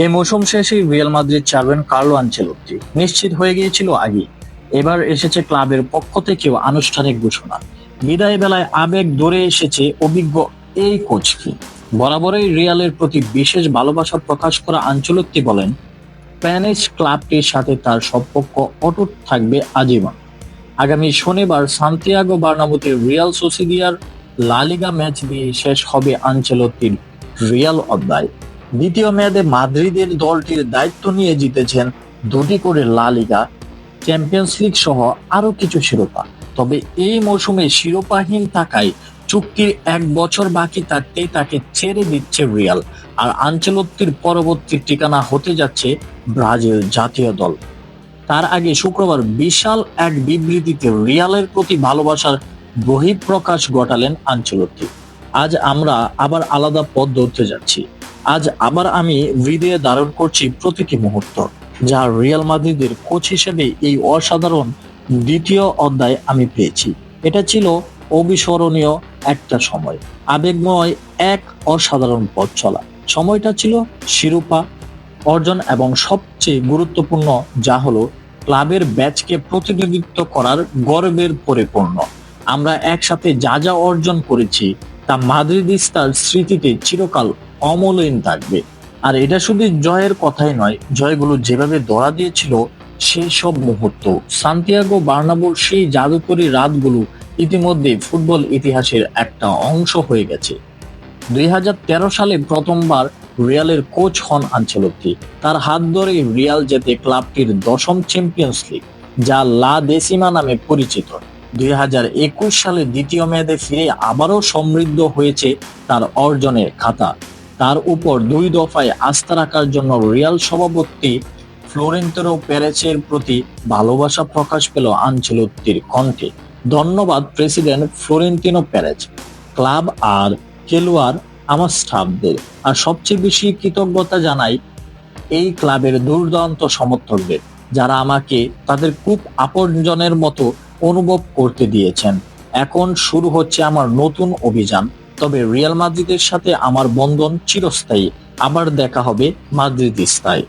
এই মৌসুম শেষে রিয়াল মাদ্রিদ ছাড়বেন কার্লো আনচেলত্তি। নিশ্চিত হয়ে গিয়েছিল আগে এবার এসেছে ক্লাবের পক্ষ থেকেও আনুষ্ঠানিক ঘোষণা। বিদায় বেলায় আবেগ দৌড়ে এসেছে অভিজ্ঞ এই কোচকে। বরাবরই রিয়ালের প্রতি বিশেষ ভালোবাসা প্রকাশ করা আঞ্চলত্তি বলেন, স্প্যানিশ ক্লাবটির সাথে তার সম্পর্ক অটুট থাকবে আজীবন আগামী শনিবার সান্তিয়াগো বার্নাবুতে রিয়াল সোসিদিয়ার লালিগা ম্যাচ দিয়ে শেষ হবে আঞ্চলত্তির রিয়াল অধ্যায়। দ্বিতীয় মেয়াদে মাদ্রিদের দলটির দায়িত্ব নিয়ে জিতেছেন দুটি করে লা লিগা, চ্যাম্পিয়ন্স লিগ সহ আরও কিছু শিরোপা। তবে এই মৌসুমে শিরোপাহীন থাকায় চুক্তির এক বছর বাকি থাকতেই তাকে ছেড়ে দিচ্ছে রিয়াল। আর আঞ্চলত্তির পরবর্তী ঠিকানা হতে যাচ্ছে ব্রাজিল জাতীয় দল। তার আগে শুক্রবার বিশাল এক বিবৃতিতে রিয়ালের প্রতি ভালোবাসার বহিঃপ্রকাশ ঘটালেন আঞ্চলত্তি। আজ আমরা আবার আলাদা পথ ধরতে যাচ্ছি। আজ আবার আমি হৃদয়ে ধারণ করছি প্রতিটি মুহূর্ত, যা রিয়াল মাদ্রিদের কোচ হিসেবে এই অসাধারণ দ্বিতীয় অধ্যায় আমি পেয়েছি। এটা ছিল অবিস্মরণীয় একটা সময়, আবেগময় এক অসাধারণ পথ চলা। সময়টা ছিল শিরোপা অর্জন এবং সবচেয়ে গুরুত্বপূর্ণ যা হলো ক্লাবের ব্যাচকে প্রতিনিধিত্ব করার গর্বের পরিপূর্ণ। আমরা একসাথে যা যা অর্জন করেছি, তা মাদ্রিদিস্তার স্মৃতিতে চিরকাল অমলিন থাকবে। আর এটা শুধু জয়ের কথাই নয়, জয়গুলো যেভাবে ধরা দিয়েছিল সেই সব মুহূর্ত। সান্তিয়াগো বার্নাবোর সেই জাদুকরী রাতগুলো ইতিমধ্যে ফুটবল ইতিহাসের একটা অংশ হয়ে গেছে। দুই হাজার তেরো সালে প্রথমবার রিয়ালের কোচ হন আঞ্চলত্তি তার হাত ধরে রিয়াল জেতে ক্লাবটির দশম চ্যাম্পিয়ন্স লিগ, যা লা দেসিমা নামে পরিচিত। দুই হাজার একুশ সালে দ্বিতীয় মেয়াদে ফিরে আবারও সমৃদ্ধ হয়েছে তার অর্জনের খাতা। তার উপর দুই দফায় আস্থা রাখার জন্য রিয়াল সভাপতি ফ্লোরেন্তেরো প্যারেসের প্রতি ভালোবাসা প্রকাশ পেল আঞ্চলত্তির কণ্ঠে। ধন্যবাদ, প্রেসিডেন্ট ফ্লোরেন্তিনো প্যারেজ ক্লাব আর খেলোয়াড় আমার স্টাফদের। আর সবচেয়ে বেশি কৃতজ্ঞতা জানাই এই ক্লাবের দুর্দান্ত সমর্থকদের, যারা আমাকে তাদের খুব আপনজনের মতো অনুভব করতে দিয়েছেন। এখন শুরু হচ্ছে আমার নতুন অভিযান। তবে রিয়াল মাদ্রিদের সাথে আমার বন্ধন চিরস্থায়ী। আবার দেখা হবে মাদ্রিদ স্থায়ী।